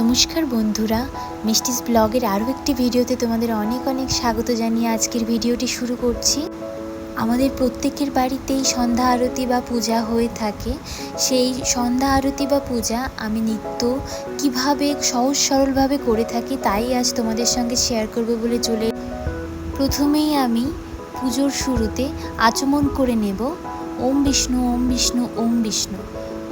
নমস্কার বন্ধুরা, মিষ্টিস ব্লগের আরও একটি ভিডিওতে তোমাদের অনেক অনেক স্বাগত জানিয়ে আজকের ভিডিওটি শুরু করছি। আমাদের প্রত্যেকের বাড়িতেই সন্ধ্যা আরতি বা পূজা হয়ে থাকে। সেই সন্ধ্যা আরতি বা পূজা আমি নিত্য কীভাবে সহজ সরলভাবে করে থাকি তাই আজ তোমাদের সঙ্গে শেয়ার করব বলে চলে প্রথমেই আমি পুজোর শুরুতে আচমন করে নেব। ওম বিষ্ণু ওম বিষ্ণু ওম বিষ্ণু।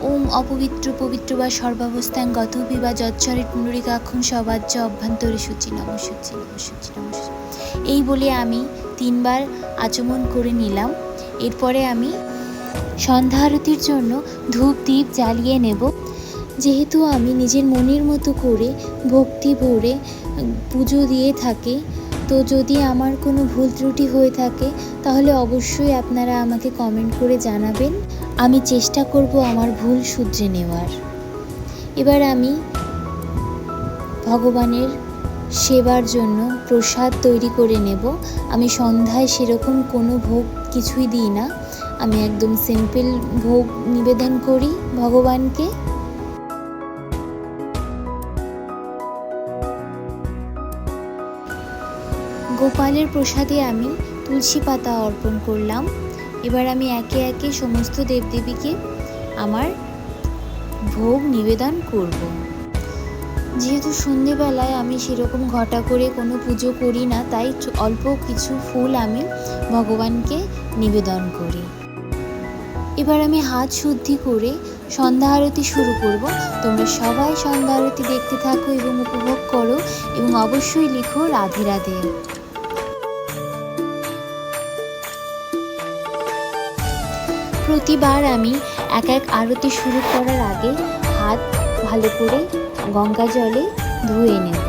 ওম অপবিত্র, পবিত্র বা সর্বাবস্থান গত বিবা যচ্ছরে পুণ্ডরিকাক্ষণ সবাজ্য অভ্যন্তরে সূচি নম সূচি নম সূচি নম সূচি। এই বলে আমি তিনবার আচমন করে নিলাম এরপরে আমি সন্ধ্যা আরতির জন্য ধূপ দ্বীপ জ্বালিয়ে নেব যেহেতু আমি নিজের মনের মতো করে ভক্তি ভরে পুজো দিয়ে থাকি তো যদি আমার কোনো ভুল ত্রুটি হয়ে থাকে, তাহলে অবশ্যই আপনারা আমাকে কমেন্ট করে জানাবেন। আমি চেষ্টা করব আমার ভুল শুধরে নেওয়ার। এবার আমি ভগবানের সেবার জন্য প্রসাদ তৈরি করে নেব। আমি সন্ধ্যায় সেরকম কোনো ভোগ কিছুই দিই না। আমি একদম সিম্পল ভোগ নিবেদন করি ভগবানকে। গোপালের প্রসাদে আমি তুলসী পাতা অর্পণ করলাম। এবার আমি একে একে সমস্ত দেবদেবীকে আমার ভোগ নিবেদন করব। যেহেতু সন্ধেবেলায় আমি সেরকম ঘটা করে কোনো পুজো করি না, তাই অল্প কিছু ফুল আমি ভগবানকে নিবেদন করি। এবার আমি হাত শুদ্ধি করে সন্ধ্যা আরতি শুরু করব। তোমরা সবাই সন্ধ্যা আরতি দেখতে থাকো এবং উপভোগ করো এবং অবশ্যই লিখো রাধে রাধে। প্রতিবার আমি এক এক আরতি শুরু করার আগে হাত ভালো করে গঙ্গা জলে ধুয়ে নেব।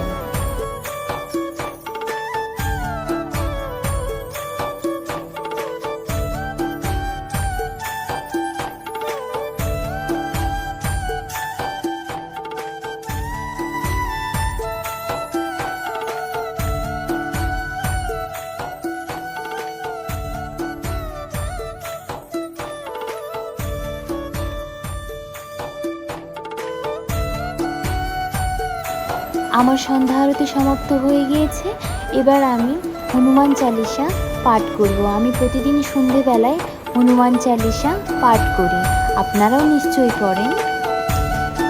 আমার সন্ধ্যা আরতি সমাপ্ত হয়ে গিয়েছে। এবার আমি হনুমান চালিসা পাঠ করব। আমি প্রতিদিন সন্ধেবেলায় হনুমান চালিসা পাঠ করি। আপনারাও নিশ্চয়ই করেন।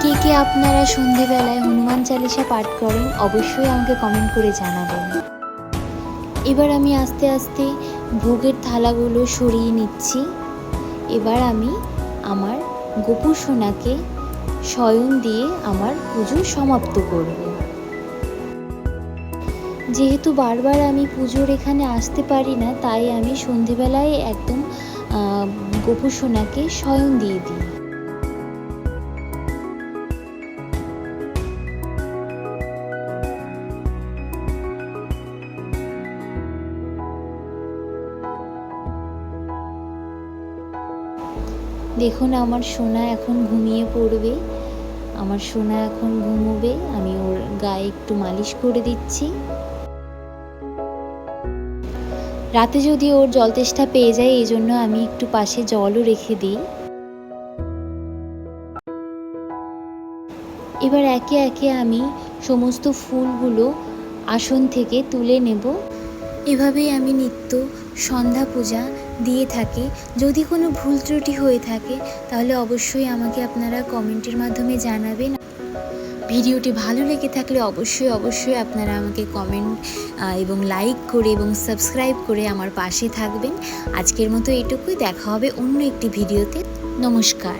কে কে আপনারা সন্ধেবেলায় হনুমান চালিসা পাঠ করেন, অবশ্যই আমাকে কমেন্ট করে জানাবেন। এবার আমি আস্তে আস্তে ভোগের থালাগুলো সরিয়ে নিচ্ছি। এবার আমি আমার গোপু সোনাকে শয়ন দিয়ে আমার পুজো সমাপ্ত করব। যেহেতু বারবার আমি পুজোর এখানে আসতে পারি না, তাই আমি সন্ধেবেলায় একদম গোপু সোনাকে শয়ন দিয়ে দিই। দেখুন, আমার সোনা এখন ঘুমিয়ে পড়বে। আমার সোনা এখন ঘুমোবে, আমি ওর গায়ে একটু মালিশ করে দিচ্ছি। রাতে যদি ওর জল তেষ্টা পেয়ে যায়, এই জন্য আমি একটু পাশে জলও রেখে দিই। এবার একে একে আমি সমস্ত ফুলগুলো আসন থেকে তুলে নেব। এভাবেই আমি নিত্য সন্ধ্যা পূজা দিয়ে থাকি। যদি কোনো ভুল ত্রুটি হয়ে থাকে, তাহলে অবশ্যই আমাকে আপনারা কমেন্টের মাধ্যমে জানাবেন। ভিডিওটি ভালো লেগে থাকলে অবশ্যই অবশ্যই আপনারা আমাকে কমেন্ট এবং লাইক করে এবং সাবস্ক্রাইব করে আমার পাশে থাকবেন। আজকের মতো এটুকুই। দেখা হবে অন্য একটি ভিডিওতে। নমস্কার।